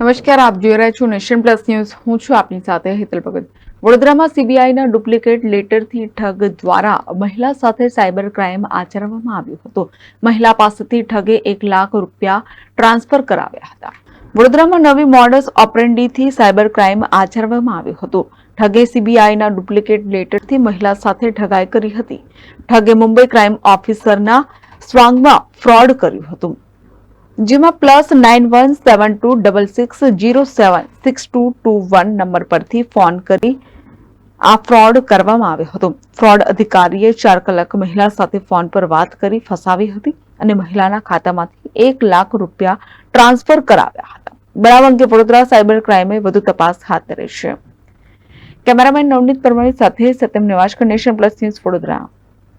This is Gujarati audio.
નમસ્કાર, આપ જોઈ રહ્યા છો નેશન પ્લસ ન્યૂઝ. હું છું આપની સાથે હેતલ ભગત. વડોદરામાં સીબીઆઈના ડુપ્લિકેટ લેટરથી ઠગ દ્વારા મહિલા સાથે સાયબર ક્રાઇમ આચરવામાં આવ્યો હતો. મહિલા પાસેથી ઠગે એક લાખ રૂપિયા ટ્રાન્સફર કરાવ્યા હતા. વડોદરામાં નવી મોડસ ઓપરેન્ડીથી સાયબર ક્રાઇમ આચરવામાં આવ્યો હતો. ઠગે સીબીઆઈના ડુપ્લિકેટ લેટરથી મહિલા સાથે ઠગાઈ કરી હતી. ઠગે મુંબઈ ક્રાઇમ ઓફિસરના સ્વાંગમાં ફ્રોડ કર્યું હતું. જેમાં plus nine one seven two double six zero seven six two two one number પરથી ફોન કરી આ ફ્રોડ કરવામાં આવ્યો હતો. ફ્રોડ અધિકારીએ ચાર કલાક મહિલા સાથે ફોન પર વાત કરી, ફસાવી હતી અને મહિલાના ખાતામાંથી એક લાખ રૂપિયા ટ્રાન્સફર કરાવ્યા હતા. બનાવ અંગે વડોદરા સાયબર ક્રાઇમે વધુ તપાસ હાથ ધરી છે. કેમેરામેન નવનીત પરમાણી સાથે Satyam Niwas nation plus news Vadodara.